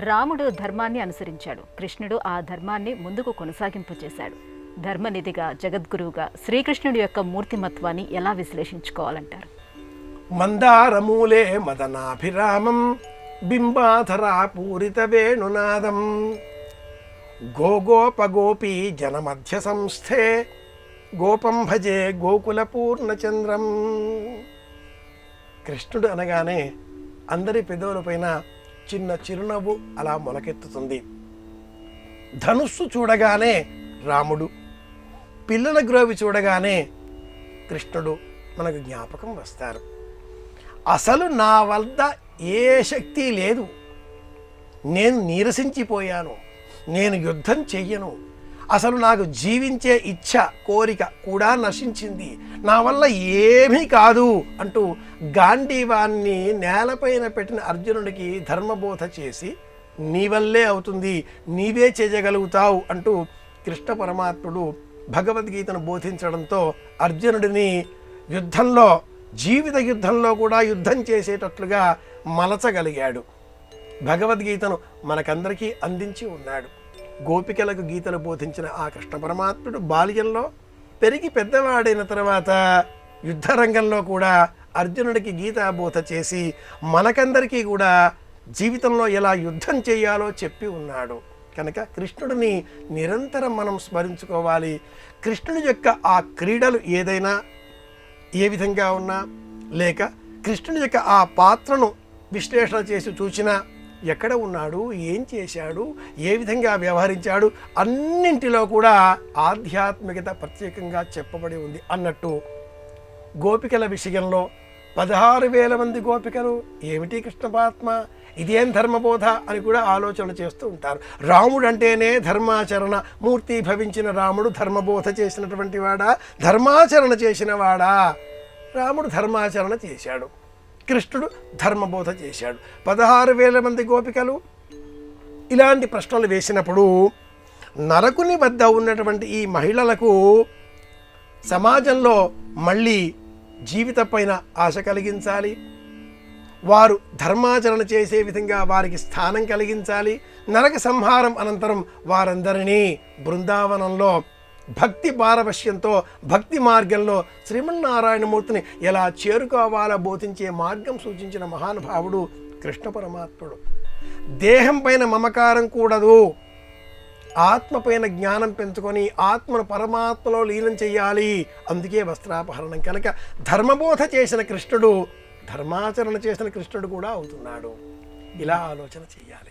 రాముడు ధర్మాన్ని అనుసరించాడు. కృష్ణుడు ఆ ధర్మాన్ని ముందుకు కొనసాగింపు చేశాడు. ధర్మనిధిగా జగద్గురువుగా శ్రీకృష్ణుడి యొక్క మూర్తిమత్వాన్ని ఎలా విశ్లేషించుకోవాలంటారు? మందారమూలే మదనాభిరామం బింబాధరా పూరిత వేణునాదం. గోగోపగోపీ జనమధ్య సంస్థే గోపం భజే గోకుల పూర్ణచంద్రం కృష్ణుడు అనగానే అందరి పెదవులపైన చిన్న చిరునవ్వు అలా మొలకెత్తుతుంది. ధనుస్సు చూడగానే రాముడు పిల్లల గ్రోవి చూడగానే కృష్ణుడు మనకు జ్ఞాపకం వస్తారు. అసలు నా వద్ద ఏ శక్తి లేదు. నేను నీరసించిపోయాను. నేను యుద్ధం చెయ్యను. అసలు నాకు జీవించే ఇచ్ఛ కోరిక కూడా నశించింది. నా వల్ల ఏమీ కాదు అంటూ గాంధీవాన్ని నేలపైన పెట్టిన అర్జునుడికి ధర్మబోధ చేసి నీ వల్లే అవుతుంది నీవే చేయగలుగుతావు అంటూ కృష్ణ పరమాత్ముడు భగవద్గీతను బోధించడంతో అర్జునుడిని యుద్ధంలో జీవిత యుద్ధంలో కూడా యుద్ధం చేసేటట్లుగా మలచగలిగాడు. భగవద్గీతను మనకందరికీ అందించి ఉన్నాడు. గోపికలకు గీతను బోధించిన ఆ కృష్ణ పరమాత్ముడు బాల్యంలో పెరిగి పెద్దవాడైన తర్వాత యుద్ధరంగంలో కూడా అర్జునుడికి గీతాబోధ చేసి మనకందరికీ కూడా జీవితంలో ఎలా యుద్ధం చేయాలో చెప్పి ఉన్నాడు. కనుక కృష్ణుడిని నిరంతరం మనం స్మరించుకోవాలి. కృష్ణుడి యొక్క ఆ క్రీడలు ఏదైనా ఏ విధంగా ఉన్నా లేక కృష్ణుని యొక్క ఆ పాత్రను విశ్లేషణ చేసి చూసినా ఎక్కడ ఉన్నాడు ఏం చేశాడు ఏ విధంగా వ్యవహరించాడు అన్నింటిలో కూడా ఆధ్యాత్మికత ప్రత్యేకంగా చెప్పబడి ఉంది అన్నట్టు గోపికల విషయంలో పదహారు వేల మంది గోపికలు. ఏమిటి కృష్ణపాత్మ ఇదేం ధర్మబోధ అని కూడా ఆలోచన చేస్తూ ఉంటారు. రాముడు అంటేనే ధర్మాచరణ మూర్తి భవించిన రాముడు ధర్మబోధ చేసినటువంటి వాడా? ధర్మాచరణ చేసిన వాడా? రాముడు ధర్మాచరణ చేశాడు. కృష్ణుడు ధర్మబోధ చేశాడు. పదహారు వేల మంది గోపికలు ఇలాంటి ప్రశ్నలు వేసినప్పుడు నరకుని వద్ద ఉన్నటువంటి ఈ మహిళలకు సమాజంలో మళ్ళీ జీవితం పైన ఆశ కలిగించాలి. వారు ధర్మాచరణ చేసే విధంగా వారికి స్థానం కలిగించాలి. నరక సంహారం అనంతరం వారందరినీ బృందావనంలో భక్తి పారవశ్యంతో భక్తి మార్గంలో శ్రీమన్నారాయణమూర్తిని ఎలా చేరుకోవాలో బోధించే మార్గం సూచించిన మహానుభావుడు కృష్ణ పరమాత్ముడు. దేహం పైన మమకారం కూడదు. ఆత్మ పైన జ్ఞానం పెంచుకొని ఆత్మను పరమాత్మలో లీనం చేయాలి అందుకే వస్త్రాపహరణం కనుక ధర్మబోధ చేసిన కృష్ణుడు ధర్మాచరణ చేసిన కృష్ణుడు కూడా అవుతున్నాడు. ఇలా ఆలోచన చేయాలి